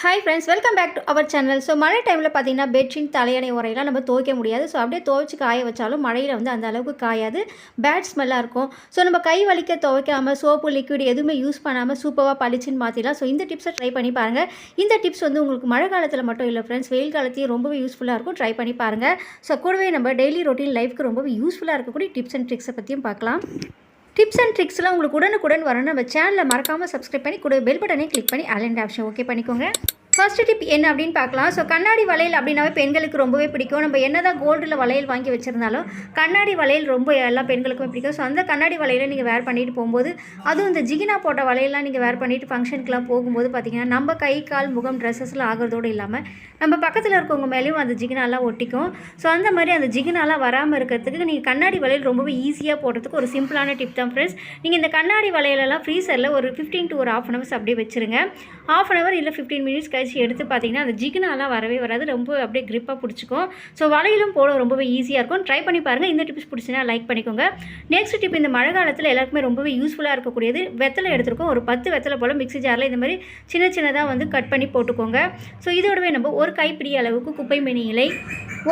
Hi friends welcome back to our channel so மழை டைமில் பார்த்தீங்கன்னா பெட்ஷீட் தலையணை உரையெல்லாம் நம்ம துவைக்க முடியாது. ஸோ அப்படியே துவைச்சி காய வச்சாலும் மழையில் வந்து அந்த அளவுக்கு காயாது. பேட் ஸ்மெல்லாக இருக்கும். ஸோ நம்ம கை வலிக்க துவைக்காமல் சோப்பு லிக்விட் எதுவுமே யூஸ் பண்ணாமல் சூப்பராக பளிச்சுன்னு மாற்றிடலாம் ஸோ இந்த டிப்ஸை ட்ரை பண்ணி பாருங்கள் இந்த டிப்ஸ் வந்து உங்களுக்கு மழை காலத்தில் மட்டும் இல்லை ஃப்ரெண்ட்ஸ் வெயில் காலத்தையும் ரொம்பவே யூஸ்ஃபுல்லாக இருக்கும். ட்ரை பண்ணி பாருங்கள் ஸோ கூடவே நம்ம டெய்லி ரொட்டீன் லைஃப்க்கு ரொம்பவே யூஸ்ஃபுல்லாக இருக்கக்கூடிய டிப்ஸ் அண்ட் ட்ரிக்ஸை பற்றியும் பார்க்கலாம். டிப்ஸ் அண்ட் ட்ரிக்ஸ்லாம் உங்களுக்கு உடனுக்குடன் வரணும். நம்ம சேனலில் மறக்காமல் சப்ஸ்கிரைப் பண்ணி கூட பெல் பட்டனே கிளிக் பண்ணி அலண்ட் ஆப்ஷன் ஓகே பண்ணிக்கோங்க. ஃபஸ்ட்டு டிப் என்ன அப்படின்னு பார்க்கலாம். ஸோ கண்ணாடி வளையல் அப்படின்னாவே பெண்களுக்கு ரொம்பவே பிடிக்கும். நம்ம என்ன தான் கோல்டில் வளையல் வாங்கி வச்சுருந்தாலும் கண்ணாடி வளையல் ரொம்ப எல்லா பெண்களுக்குமே பிடிக்கும். ஸோ அந்த கண்ணாடி வளையலை நீங்கள் வேர் பண்ணிட்டு போகும்போது அதுவும் இந்த ஜிகினா போட்ட வளையல்லாம் நீங்கள் வேர் பண்ணிட்டு ஃபங்க்ஷனுக்குலாம் போகும்போது பார்த்தீங்கன்னா நம்ம கை கால் முகம் ட்ரெஸ்ஸஸ்லாம் ஆகிறதோடு இல்லாமல் நம்ம பக்கத்தில் இருக்கவங்க மேலேயும் அந்த ஜிகினாலாம் ஒட்டிக்கும். ஸோ அந்த மாதிரி அந்த ஜிகினாலாம் வராமல் இருக்கிறதுக்கு நீங்கள் கண்ணாடி வளையல் ரொம்பவே ஈஸியாக போடுறதுக்கு ஒரு சிம்பிளான டிப் தான் ஃப்ரெண்ட்ஸ் நீங்கள் இந்த கண்ணாடி வளையலெல்லாம் ஃப்ரீசரில் ஒரு ஃபிஃப்டீன் டு ஒரு ஆஃப் அன் ஹவர்ஸ் அப்படியே வச்சுருங்க. ஆஃப் அன் ஹவர் இல்லை ஃபிஃப்டீன் மினிட்ஸ் கழிச்சு எடுத்து பார்த்தீங்கன்னா அந்த ஜிகினாலாம் வரவே வராது. ரொம்ப அப்படியே க்ரிப்பாக பிடிச்சிக்கும். ஸோ வலையிலும் போட ரொம்பவே ஈஸியாக இருக்கும். ட்ரை பண்ணி பாருங்கள் இந்த டிப்ஸ் பிடிச்சினா லைக் பண்ணிக்கோங்க. நெக்ஸ்ட் டிப் இந்த மழை காலத்தில் எல்லாருக்குமே ரொம்பவே யூஸ்ஃபுல்லாக இருக்கக்கூடியது வெத்தலை எடுத்துருக்கோம். ஒரு பத்து வெத்தலை போல் மிக்ஸி ஜாரில் இந்த மாதிரி சின்ன சின்னதாக வந்து கட் பண்ணி போட்டுக்கோங்க. ஸோ இதோடவே நம்ம ஒரு கைப்பிடி அளவுக்கு குப்பை மேனி இலை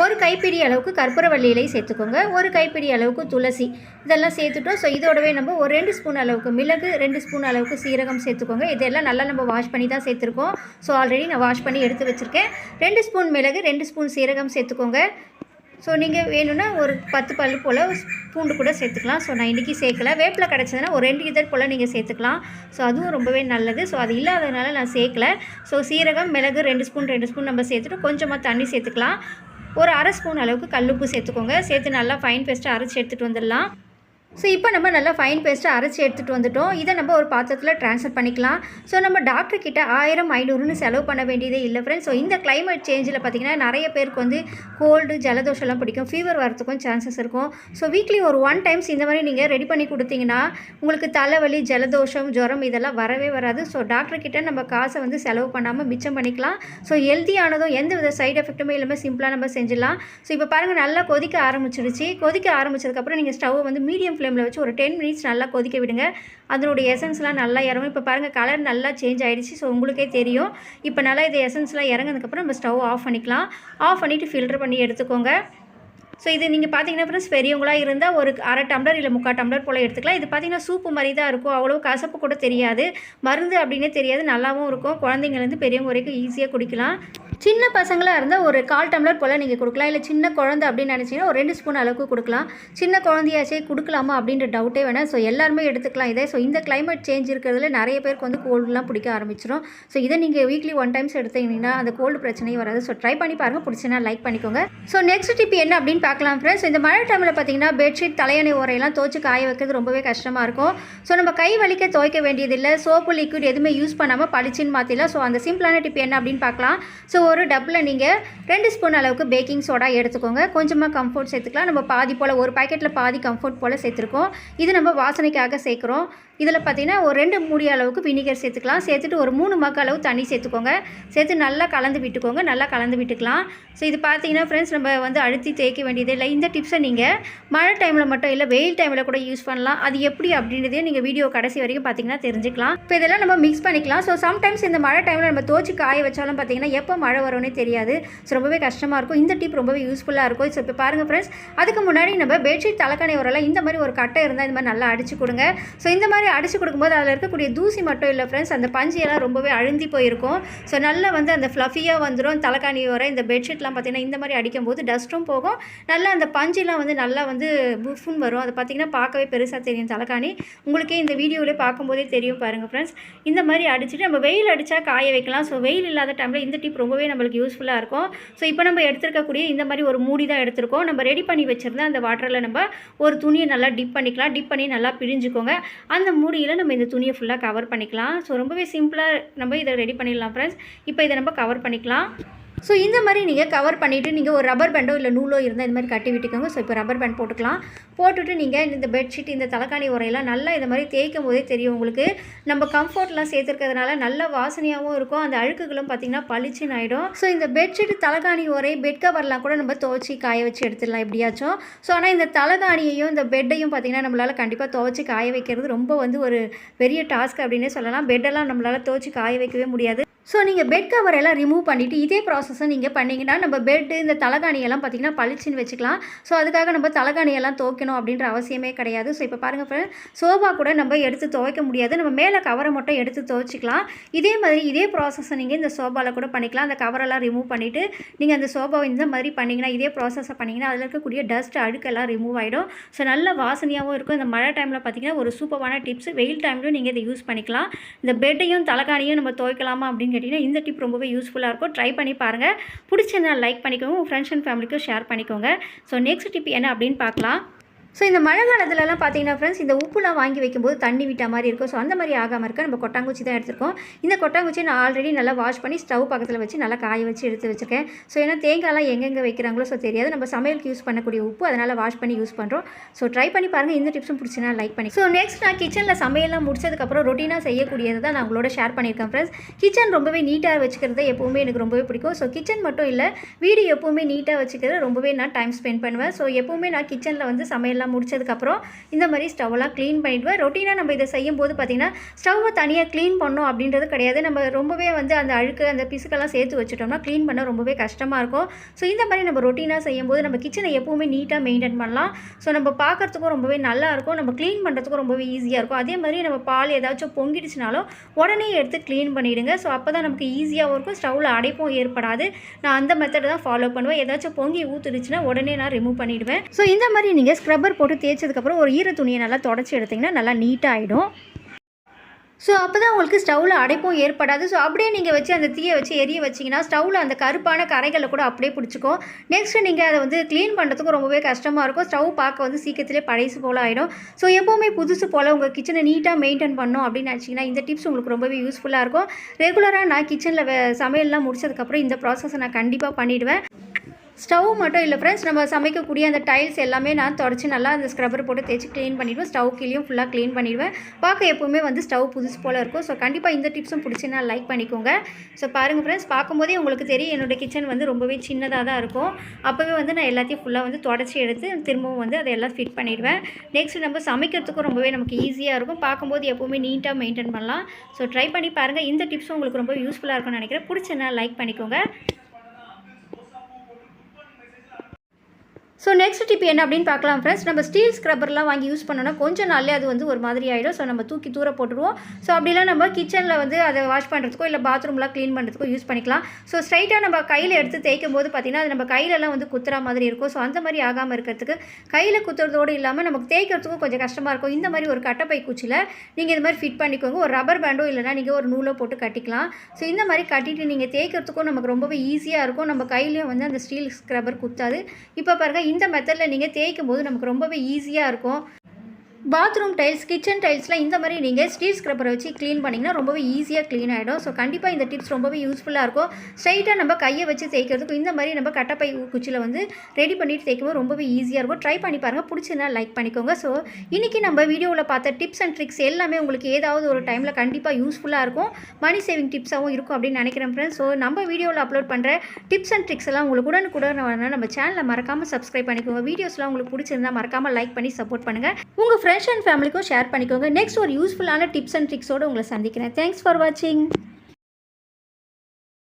ஒரு கைப்பிடி அளவுக்கு கற்பூரவள்ளி இலை சேர்த்துக்கோங்க. ஒரு கைப்பிடி அளவுக்கு துளசி இதெல்லாம் சேர்த்துட்டோம். ஸோ இதோடவே நம்ம ஒரு ரெண்டு ஸ்பூன் அளவுக்கு மிளகு ரெண்டு ஸ்பூன் அளவுக்கு சீரகம் சேர்த்துக்கோங்க. இதெல்லாம் நல்லா நம்ம வாஷ் பண்ணி தான் சேர்த்துருக்கோம். ஸோ ஆல்ரெடி நான் வாஷ் பண்ணி எடுத்து வச்சுருக்கேன். ரெண்டு ஸ்பூன் மிளகு ரெண்டு ஸ்பூன் சீரகம் சேர்த்துக்கோங்க. ஸோ நீங்கள் வேணும்னா ஒரு பத்து பல் போல் பூண்டு கூட சேர்த்துக்கலாம். ஸோ நான் இன்றைக்கி சேர்க்கல. வேப்பில் கிடச்சதுன்னா ஒரு ரெண்டு இதழ் போல் நீங்கள் சேர்த்துக்கலாம். ஸோ அதுவும் ரொம்பவே நல்லது. ஸோ அது இல்லாததுனால நான் சேர்க்கல. ஸோ சீரகம் மிளகு ரெண்டு ஸ்பூன் ரெண்டு ஸ்பூன் நம்ம சேர்த்துட்டு கொஞ்சமாக தண்ணி சேர்த்துக்கலாம். ஒரு அரை ஸ்பூன் அளவுக்கு கல்லுப்பு சேர்த்துக்கோங்க. சேர்த்து நல்லா ஃபைன் பேஸ்ட்டாக அரைச்சி எடுத்துகிட்டு வந்துடலாம். ஸோ இப்போ நம்ம நல்லா ஃபைன் பேஸ்ட்டை அரைச்சி எடுத்துகிட்டு வந்துட்டோம். இதை நம்ம ஒரு பாத்திரத்தில் ட்ரான்ஸ்ஃபர் பண்ணிக்கலாம். ஸோ நம்ம டாக்டர் கிட்ட ஆயிரம் ஐநூறுன்னு செலவு பண்ண வேண்டியதே இல்லை ஃப்ரெண்ட்ஸ் ஸோ இந்த கிளைமேட் சேஞ்சில் பார்த்தீங்கன்னா நிறைய பேருக்கு வந்து கோல்டு ஜலதோஷம்லாம் பிடிக்கும். ஃபீவர் வரத்துக்கும் சான்சஸ் இருக்கும். ஸோ வீக்லி ஒரு ஒன் டைம்ஸ் இந்த மாதிரி நீங்கள் ரெடி பண்ணி கொடுத்தீங்கன்னா உங்களுக்கு தலைவலி ஜலதோஷம் ஜுரம் இதெல்லாம் வரவே வராது. ஸோ டாக்டர் கிட்ட நம்ம காசை வந்து செலவு பண்ணாமல் மிச்சம் பண்ணிக்கலாம். ஸோ ஹெல்த்தியானதும் எந்த வித சைடு எஃபெக்ட்டுமே இல்லாமல் சிம்பிளாக நம்ம செஞ்சிடலாம். ஸோ இப்போ பாருங்கள் நல்லா கொதிக்க ஆரம்பிச்சிருச்சு கொதிக்க ஆரம்பிச்சதுக்கப்புறம் நீங்கள் ஸ்டவ் வந்து மீடியம் ஃப்ளேமில் வச்சு ஒரு டென் மினிட்ஸ் நல்லா கொதிக்க விடுங்க. அதனுடைய எசன்ஸ்லாம் நல்லா இறங்கும். இப்போ பாருங்கள் கலர் நல்லா சேஞ்ச் ஆகிடுச்சு ஸோ உங்களுக்கே தெரியும். இப்போ நல்லா இது எசன்ஸ்லாம் இறங்கினதுக்கப்புறம் நம்ம ஸ்டவ் ஆஃப் பண்ணிக்கலாம். ஆஃப் பண்ணிவிட்டு ஃபில்டர் பண்ணி எடுத்துக்கோங்க. ஸோ இது நீங்கள் பார்த்தீங்கன்னா ஃப்ரெண்ட்ஸ் பெரியவங்களாக இருந்தால் ஒரு அரை டம்ளர் இல்லை முக்கால் டம்ளர் போல் எடுத்துக்கலாம். இது பார்த்தீங்கன்னா சூப்பு மாதிரி தான் இருக்கும். அவ்வளோ கசப்பு கூட தெரியாது. மருந்து அப்படின்னே தெரியாது. நல்லாவும் இருக்கும். குழந்தைங்கலேருந்து பெரியவங்க வரைக்கும் ஈஸியாக குடிக்கலாம். சின்ன பசங்களாக இருந்தால் ஒரு கால் டம்ளர் போல் நீங்கள் கொடுக்கலாம். இல்லை சின்ன குழந்தை அப்படின்னு நினச்சிங்கன்னா ஒரு ரெண்டு ஸ்பூன் அளவுக்கு கொடுக்கலாம். சின்ன குழந்தையாச்சே கொடுக்கலாமா அப்படின்ற டவுட்டே வேணாம். ஸோ எல்லாருமே எடுத்துக்கலாம் இதே. ஸோ இந்த கிளைமேட் சேஞ்ச் இருக்கிறதுல நிறைய பேருக்கு வந்து கோல்டுலாம் பிடிக்க ஆரம்பிச்சிடும் ஸோ இதை நீங்கள் வீக்லி ஒன் டைம்ஸ் எடுத்தீங்கன்னா அந்த கோல்டு பிரச்சனையும் வராது. ஸோ ட்ரை பண்ணி பாருங்கள் பிடிச்சினா லைக் பண்ணிக்கோங்க. ஸோ நெக்ஸ்ட் டிப் என்ன அப்படின்னு பார்க்கலாம் ஃப்ரெண்ட்ஸ் இந்த மழை டைமில் பார்த்தீங்கன்னா பெட்ஷீட் தலையணை உரையெல்லாம் துவைச்சு காய வைக்கிறது ரொம்பவே கஷ்டமாக இருக்கும். ஸோ நம்ம கை வலிக்க துவைக்க வேண்டியதில்லை. சோப்பு லிக்விட் எதுவுமே யூஸ் பண்ணாமல் பளிச்சின்னு மாற்றிடலாம் ஸோ அந்த சிம்பிளான டிப் என்ன அப்படின்னு பார்க்கலாம். ஸோ ஒரு டப்பில் நீங்கள் ரெண்டு ஸ்பூன் அளவுக்கு பேக்கிங் சோடா எடுத்துக்கோங்க. கொஞ்சமாக கம்ஃபர்ட் சேர்த்துக்கலாம். நம்ம பாதி போல் ஒரு பாக்கெட்டில் பாதி கம்ஃபர்ட் போல் சேர்த்துருக்கோம். இது நம்ம வாசனைக்காக சேர்க்குறோம். இதில் பார்த்தீங்கன்னா ஒரு ரெண்டு மூடி அளவுக்கு வினிகர் சேர்த்துக்கலாம். சேர்த்துட்டு ஒரு மூணு மக்கு அளவு தண்ணி சேர்த்துக்கோங்க. சேர்த்து நல்லா கலந்து விட்டுக்கோங்க. நல்லா கலந்து விட்டுக்கலாம். ஸோ இது பார்த்தீங்கன்னா ஃப்ரெண்ட்ஸ் நம்ம வந்து அழுத்தி தேய்க்க வேண்டியது இல்லை. இந்த டிப்ஸை நீங்கள் மழை டைமில் மட்டும் இல்லை வெயில் டைமில் கூட யூஸ் பண்ணலாம். அது எப்படி அப்படின்றதையும் நீங்கள் வீடியோ கடைசி வரைக்கும் பார்த்தீங்கன்னா தெரிஞ்சுக்கலாம். இப்போ இதெல்லாம் நம்ம மிக்ஸ் பண்ணிக்கலாம். ஸோ சம்டைம்ஸ் இந்த மழை டைமில் நம்ம தோச்சு காய வச்சாலும் பார்த்தீங்கன்னா எப்போ மழை வரும்னே தெரியாது. ஸோ ரொம்பவே கஷ்டமாக இருக்கும். இந்த டிப் ரொம்பவே யூஸ்ஃபுல்லாக இருக்கும். ஸோ இப்போ பாருங்கள் ஃப்ரெண்ட்ஸ் அதுக்கு முன்னாடி நம்ம பெட்ஷீட் தலைக்கணை உரலாம் இந்த மாதிரி ஒரு கட்டை இருந்தால் இந்த மாதிரி நல்லா அடிச்சு கொடுங்க. ஸோ இந்த மாதிரி அடித்து கொடுக்கும்போது அதில் இருக்கக்கூடிய தூசி மட்டும் இல்லை ஃப்ரெண்ட்ஸ் அந்த பஞ்சியெல்லாம் ரொம்பவே அழுந்தி போயிருக்கும். ஸோ நல்லா வந்து அந்த ஃப்ளஃபியாக வந்துடும் தலைக்காணி வர இந்த பெட்ஷீட்லாம் பார்த்திங்கன்னா இந்த மாதிரி அடிக்கும்போது டஸ்ட்டும் போகும். நல்லா அந்த பஞ்சிலாம் வந்து நல்லா வந்து புஃப்னு வரும். அதை பார்த்தீங்கன்னா பார்க்கவே பெருசாக தெரியும் தலைக்காணி உங்களுக்கே இந்த வீடியோவிலே பார்க்கும்போதே தெரியும் பாருங்கள் ஃப்ரெண்ட்ஸ் இந்த மாதிரி அடிச்சுட்டு நம்ம வெயில் அடித்தா காய வைக்கலாம். ஸோ வெயில் இல்லாத டைமில் இந்த டிப் ரொம்பவே நம்மளுக்கு யூஸ்ஃபுல்லாக இருக்கும். ஸோ இப்போ நம்ம எடுத்துருக்கக்கூடிய இந்த மாதிரி ஒரு மூடி தான் எடுத்திருக்கோம். நம்ம ரெடி பண்ணி வச்சுருந்தா அந்த வாட்டரில் நம்ம ஒரு துணியை நல்லா டிப் பண்ணிக்கலாம். டிப் பண்ணி நல்லா பிழிஞ்சுக்கோங்க. அந்த மூடியில் நம்ம இந்த துணியை ஃபுல்லாக கவர் பண்ணிக்கலாம். ஸோ ரொம்பவே சிம்பிளாக நம்ம இதை ரெடி பண்ணிடலாம் ஃப்ரெண்ட்ஸ் இப்போ இதை நம்ம கவர் பண்ணிக்கலாம். ஸோ இந்த மாதிரி நீங்கள் கவர் பண்ணிவிட்டு நீங்கள் ஒரு ரப்பர் பேண்டோ இல்லை நூலோ இருந்தால் இந்த மாதிரி கட்டி விட்டுக்கோங்க. ஸோ இப்போ ரப்பர் பேண்ட் போட்டுக்கலாம். போட்டுட்டு நீங்கள் இந்த பெட்ஷீட் இந்த தலைக்காணி உரையெல்லாம் நல்லா இந்த மாதிரி தேய்க்கும் போதே தெரியும் உங்களுக்கு. நம்ம கம்ஃபர்ட்லாம் சேர்த்துருக்கிறதுனால நல்ல வாசனையாகவும் இருக்கும். அந்த அழுக்குகளும் பார்த்திங்கன்னா பளிச்சுன்னு ஆகிடும் ஸோ இந்த பெட்ஷீட் தலைகாணி உரை பெட் கவர்லாம் கூட நம்ம துவச்சி காய வச்சு எடுத்துடலாம் எப்படியாச்சும். ஸோ ஆனால் இந்த தலைகாணியையும் இந்த பெட்டையும் பார்த்திங்கன்னா நம்மளால் கண்டிப்பாக துவச்சி காய வைக்கிறது ரொம்ப வந்து ஒரு பெரிய டாஸ்க் அப்படின்னே சொல்லலாம். பெட்டெல்லாம் நம்மளால் துவச்சி காய வைக்கவே முடியாது. ஸோ நீங்கள் பெட் கவர் எல்லாம் ரிமூவ் பண்ணிவிட்டு இதே ப்ராசஸை நீங்கள் பண்ணிங்கன்னா நம்ம பெட்டு இந்த தலைகாணியெல்லாம் பார்த்திங்கன்னா பளிச்சுன்னு வச்சுக்கலாம். ஸோ அதுக்காக நம்ம தலைகாணியெல்லாம் துவைக்கணும் அப்படின்ற அவசியமே கிடையாது. ஸோ இப்போ பாருங்கள் ஃப்ரெண்ட் சோஃபா கூட நம்ம எடுத்து துவைக்க முடியாது. நம்ம மேலே கவரை மட்டும் எடுத்து துவைச்சிக்கலாம். இதே மாதிரி இதே ப்ராசஸை நீங்கள் இந்த சோஃபாவில் கூட பண்ணிக்கலாம். அந்த கவரெல்லாம் ரிமூவ் பண்ணிவிட்டு நீங்கள் அந்த சோஃபாவை இந்த மாதிரி பண்ணிங்கன்னா இதே ப்ராசஸை பண்ணிங்கன்னா அதில் இருக்கக்கூடிய டஸ்ட் அழுக்கெல்லாம் ரிமூவ் ஆகிடும் ஸோ நல்ல வாசனையாகவும் இருக்கும். இந்த மழை டைமில் பார்த்திங்கன்னா ஒரு சூப்பரான டிப்ஸ் வெயில் டைம்லையும் நீங்கள் இதை யூஸ் பண்ணிக்கலாம். இந்த பெட்டையும் தலைகாணியும் நம்ம துவைக்கலாமா அப்படின்னு கேட்டிங்கன்னா இந்த டிப் ரொம்பவே யூஸ்ஃபுல்லாக இருக்கும். ட்ரை பண்ணி பாருங்கள் பிடிச்சதுனா லைக் பண்ணிக்கோங்க. உங்கள் ஃப்ரெண்ட்ஸ் அண்ட் ஃபேமிலிக்கும் ஷேர் பண்ணிக்கோங்க. ஸோ நெக்ஸ்ட் டிப் என்ன அப்படின்னு பார்க்கலாம். ஸோ இந்த மழை காலத்துலலாம் பார்த்தீங்கன்னா ஃப்ரெண்ட்ஸ் இந்த உப்புலாம் வாங்கி வைக்கும்போது தண்ணி விட்ட மாதிரி இருக்கும். ஸோ அந்த மாதிரி ஆகாமல் இருக்க நம்ம கொட்டாங்குச்சி தான் எடுத்துருக்கோம். இந்த கொட்டாங்குச்சி நான் ஆல்ரெடி நல்லா வாஷ் பண்ணி ஸ்டவ் பக்கத்தில் வச்சு நல்லா காய வச்சு எடுத்து வச்சுருக்கேன். ஸோ ஏன்னா தேங்காய்லாம் எங்கெங்கே வைக்கிறாங்களோ ஸோ தெரியாது. நம்ம சமையலுக்கு யூஸ் பண்ணக்கூடிய உப்பு அதனால் வாஷ் பண்ணி யூஸ் பண்ணுறோம் ஸோ ட்ரை பண்ணி பாருங்கள் இந்த டிப்ஸும் பிடிச்சினா லைக் பண்ணி. ஸோ நெக்ஸ்ட் நான் கிச்சனில் சமையல்லாம் முடிச்சதுக்கப்புறம் ரொட்டீனாக செய்யக்கூடியது தான் நான் உங்களோட ஷேர் பண்ணியிருக்கேன் ஃப்ரெண்ட்ஸ் கிச்சன் ரொம்பவே நீட்டாக வச்சுக்கிறது எப்போவுமே எனக்கு ரொம்பவே பிடிக்கும். ஸோ கிச்சன் மட்டும் இல்லை வீடு எப்போவுமே நீட்டாக வச்சுக்கிறது ரொம்பவே நான் டைம் ஸ்பெண்ட் பண்ணுவேன். ஸோ எப்போவுமே நான் கிச்சனில் வந்து சமையல்லாம் முடிச்சதுக்கப்புறம் இந்த மாதிரி ஸ்டவ்லாம் க்ளீன் பண்ணிவிடுவேன் ரொட்டீனாக நம்ம இதை செய்யும் போது பார்த்திங்கன்னா ஸ்டவ்வை தனியாக க்ளீன் பண்ணோம் அப்படின்றது கிடையாது. நம்ம ரொம்பவே வந்து அந்த அழுக்கு அந்த பிசுக்கெல்லாம் சேர்த்து வச்சுட்டோம்னா க்ளீன் பண்ண ரொம்பவே கஷ்டமாக இருக்கும். ஸோ இந்த மாதிரி நம்ம ரொட்டீனாக செய்யும் போது நம்ம கிச்சனை எப்போவுமே நீட்டாக மெயின்டைன் பண்ணலாம். ஸோ நம்ம பார்க்குறதுக்கும் ரொம்பவே நல்லாயிருக்கும் நம்ம க்ளீன் பண்ணுறதுக்கும் ரொம்பவே ஈஸியாக இருக்கும். அதே மாதிரி நம்ம பால் ஏதாச்சும் பொங்கிடுச்சுனாலும் உடனே எடுத்து க்ளீன் பண்ணிவிடுங்க ஸோ அப்போ தான் நமக்கு ஈஸியாகவும் இருக்கும். ஸ்டவ்வில் அடைப்பும் ஏற்படாது. நான் அந்த மெத்தடை தான் ஃபாலோ பண்ணுவேன். ஏதாச்சும் பொங்கி ஊற்றுடுச்சுன்னா உடனே நான் ரிமூவ் பண்ணிவிடுவேன் ஸோ இந்த மாதிரி நீங்கள் ஸ்க்ரப்பர் போட்டு தேய்ச்சதுக்கப்புறம் ஒரு ஈர துணியை நல்லா தொடச்சி எடுத்திங்கன்னா நல்லா நீட்டாக ஆகிடும் ஸோ அப்போ தான் உங்களுக்கு ஸ்டவ்வில் அடைப்பும் ஏற்படாது. ஸோ அப்படியே நீங்கள் வச்சு அந்த தீயை வச்சு எரிய வச்சிங்கன்னா ஸ்டவ்வில் அந்த கருப்பான கரைகளை கூட அப்படியே பிடிச்சிக்கும். நெக்ஸ்ட்டு நீங்கள் அதை வந்து க்ளீன் பண்ணுறதுக்கும் ரொம்பவே கஷ்டமாக இருக்கும். ஸ்டவ் பார்க்க வந்து சீக்கிரத்திலே பழைசு போல் ஆகிடும் ஸோ எப்போவுமே புதுசு போல் உங்கள் கிச்சனை நீட்டாக மெயின்டைன் பண்ணணும் அப்படின்னு நினச்சிங்கன்னா இந்த டிப்ஸ் உங்களுக்கு ரொம்பவே யூஸ்ஃபுல்லாக இருக்கும். ரெகுலராக நான் கிச்சனில் சமையல்லாம் முடிச்சதுக்கப்புறம் இந்த ப்ராசஸை நான் கண்டிப்பாக பண்ணிவிடுவேன் ஸ்டவ் மட்டும் இல்லை ஃப்ரெண்ட்ஸ் நம்ம சமைக்கக்கூடிய அந்த டைல்ஸ் எல்லாமே நான் தொடச்சி நல்லா அந்த ஸ்க்ரப்பர் போட்டு தேய்ச்சி க்ளீன் பண்ணிவிடுவேன் ஸ்டவ் கீழேயும் ஃபுல்லாக க்ளீன் பண்ணிடுவேன். பார்க்க எப்போவுமே வந்து ஸ்டவ் புதுசு போல் இருக்கும். ஸோ கண்டிப்பாக இந்த டிப்ஸும் பிடிச்சினா லைக் பண்ணிக்கோங்க. ஸோ பாருங்கள் ஃப்ரெண்ட்ஸ் பார்க்கும்போதே உங்களுக்கு தெரியும் என்னோடய கிச்சன் வந்து ரொம்பவே சின்னதாக தான் இருக்கும். அப்போவே வந்து நான் எல்லாத்தையும் ஃபுல்லாக வந்து தொடச்சி எடுத்து திரும்பவும் வந்து அதை எல்லாம் ஃபிட் பண்ணிடுவேன். நெக்ஸ்ட் நம்ம சமைக்கிறதுக்கும் ரொம்பவே நமக்கு ஈஸியாக இருக்கும். பார்க்கும்போது எப்போவுமே நீட்டாக மெயின்டைன் பண்ணலாம். ஸோ ட்ரை பண்ணி பாருங்கள் இந்த டிப்ஸும் உங்களுக்கு ரொம்ப யூஸ்ஃபுல்லாக இருக்கும்னு நினைக்கிறேன். பிடிச்சின்னா லைக் பண்ணிக்கோங்க. ஸோ நெக்ஸ்ட் டிப் என்ன அப்படின்னு பார்க்கலாம் ஃப்ரெண்ட்ஸ் நம்ம ஸ்டீல் ஸ்க்ரப்பர்லாம் வாங்கி யூஸ் பண்ணோன்னா கொஞ்சம் நாளே அது வந்து ஒரு மாதிரி ஆகிடும் ஸோ நம்ம தூக்கி தூர போட்டுருவோம். ஸோ அப்படிலாம் நம்ம கிச்சனில் வந்து அதை வாஷ் பண்ணுறதுக்கோ இல்லை பாத்ரூம்லாம் க்ளீன் பண்ணுறதுக்கோ யூஸ் பண்ணிக்கலாம். ஸோ ஸ்ட்ரைட்டாக நம்ம கையில் எடுத்து தேய்க்கும் போது பார்த்திங்கன்னா அது நம்ம கையிலலாம் வந்து குத்துற மாதிரி இருக்கும். ஸோ அந்த மாதிரி ஆகாமல் இருக்கிறதுக்கு கையில் குத்துறதோடு இல்லாமல் நமக்கு தேய்க்கிறதுக்கும் கொஞ்சம் கஷ்டமாக இருக்கும். இந்த மாதிரி ஒரு கட்டப்பை குச்சியில் நீங்கள் இந்த மாதிரி ஃபிட் பண்ணிக்கோங்க. ஒரு ரப்பர் பேண்டோ இல்லைனா நீங்கள் ஒரு நூலோ போட்டு கட்டிக்கலாம். ஸோ இந்த மாதிரி கட்டிட்டு நீங்கள் தேய்க்கிறதுக்கும் நமக்கு ரொம்பவே ஈஸியாக இருக்கும். நம்ம கையிலையும் வந்து அந்த ஸ்டீல் ஸ்க்ரப்பர் குத்தாது. இப்போ பாருங்கள் இந்த மெத்தடில் நீங்கள் தேய்க்கும் போது நமக்கு ரொம்பவே ஈஸியாக இருக்கும். பாத்ரூம் டைல்ஸ் கிச்சன் டைல்ஸ்லாம் இந்த மாதிரி நீங்கள் ஸ்டீல் ஸ்க்ரப்பரை வச்சு க்ளீன் பண்ணிங்கன்னா ரொம்பவே ஈஸியாக க்ளீன் ஆகிடும் ஸோ கண்டிப்பாக இந்த டிப்ஸ் ரொம்பவே யூஸ்ஃபுல்லாக இருக்கும். ஸ்ட்ரைட்டாக நம்ம கையை வச்சு தேய்க்கிறதுக்கும் இந்த மாதிரி நம்ம கட்டப்பை குச்சியில் வந்து ரெடி பண்ணிட்டு தேய்க்கும்போது ரொம்பவே ஈஸியாக இருக்கும். ட்ரை பண்ணி பாருங்கள் பிடிச்சிருந்தா லைக் பண்ணிக்கோங்க. ஸோ இன்றைக்கி நம்ம வீடியோவில் பார்த்த டிப்ஸ் அண்ட் ட்ரிக்ஸ் எல்லாமே உங்களுக்கு ஏதாவது ஒரு டைமில் கண்டிப்பாக யூஸ்ஃபுல்லாக இருக்கும். மணி சேவிங் டிப்ஸாகவும் இருக்கும் அப்படின்னு நினைக்கிறேன் ஃப்ரெண்ட்ஸ் ஸோ நம்ம வீடியோவில் அப்லோட் பண்ணுற டிப்ஸ் அண்ட் ட்ரிக்ஸ் எல்லாம் உங்களுக்கு உடனுக்குடன் வரணும் நம்ம சேனலை மறக்காமல் சப்ஸ்கிரைப் பண்ணிக்கோங்க. வீடியோஸ்லாம் உங்களுக்கு பிடிச்சிருந்தா மறக்காமல் லைக் பண்ணி சப்போர்ட் பண்ணுங்கள் உங்கள் ஃப்ரெண்ட்ஸ் அண்ட் ஃபேமிலிக்கும் ஷேர் பண்ணிக்கோங்க. நெக்ஸ்ட் ஒரு யூஸ்ஃபுல்லான டிப்ஸ் அண்ட் ட்ரிக்ஸோடு உங்களை சந்திக்கிறேன். தேங்க்ஸ் ஃபார் வாட்சிங்